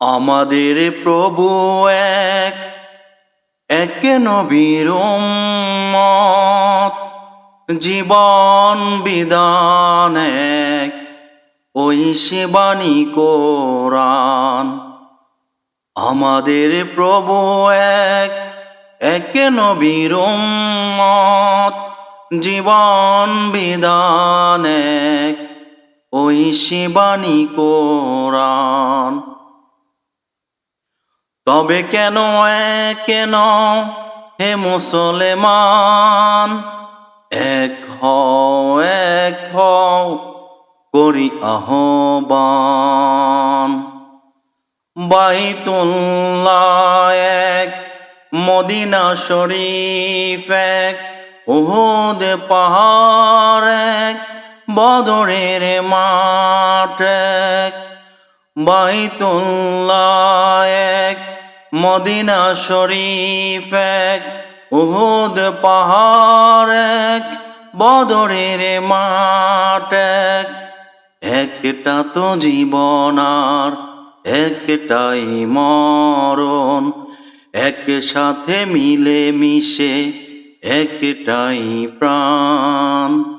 আমাদের প্রভু এক এক নবীর জীবন বিধান এক, ওই সেবানী কোরআন। আমাদের প্রভু এক এক নবীর জীবন বিধান এক, ওই শিবানী কোরআন। তবে কেন কেন হে মুসলমান? এক হও এক হও করি আহ্বান। বাইতুল্লাহ এক, মদিনা শরীফ এক, উহুদ পাহাড় এক, বদরের মাঠ এক। বাইতুল্লাহ এক, মদিনা শরীফ এক, উহুদ পাহাড় এক, বদরের মাঠ এক। একটা তো জীবন আর, একটাই মরণ। এক সাথে মিলে মিশে একটাই প্রাণ।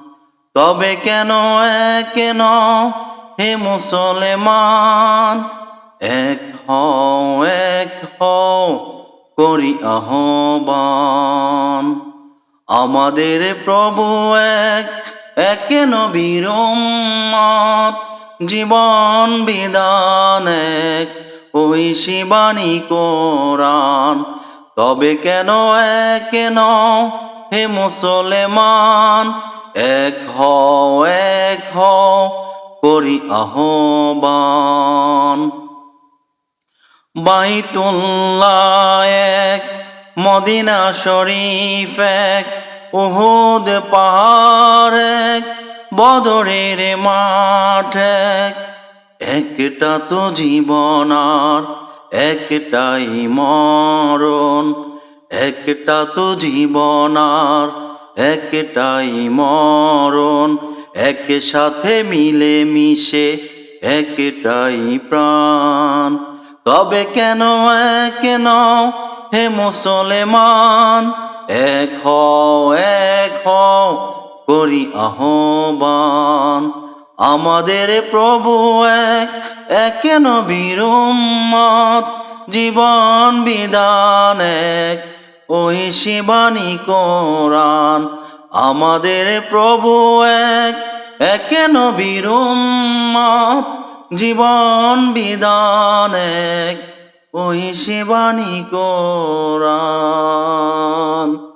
তবে কেন এক কেন হে মুসলমান, এক হও এক হও করি আহ্বান। আমাদের প্রভু এক এক নবীর জীবন বিধান এক, ওই শিবানী কোরআন। তবে কেন এক কেন হে মুসলমান, এক হও এক হও করি আহ্বান। বাইতুল্লাহ এক, মদিনা শরীফ এক, উহুদ পাহাড় এক, বদরের মাঠ এক। একটা তো জীবন আর একটাই মরণ। একটা তো জীবন আর একটাই মরণ। এক সাথে মিলে মিশে একটাই প্রাণ। তবে কেন এক হে মুসলমান? এক হও এক হও করি আহ্বান। আমাদের প্রভু এক এক নবীর উম্মত, জীবন বিধান এক ওই শিবানী কোরআন। আমাদের প্রভু এক কেন নবীর জীবন বিধান এক। ওই শিবানী কোরআন।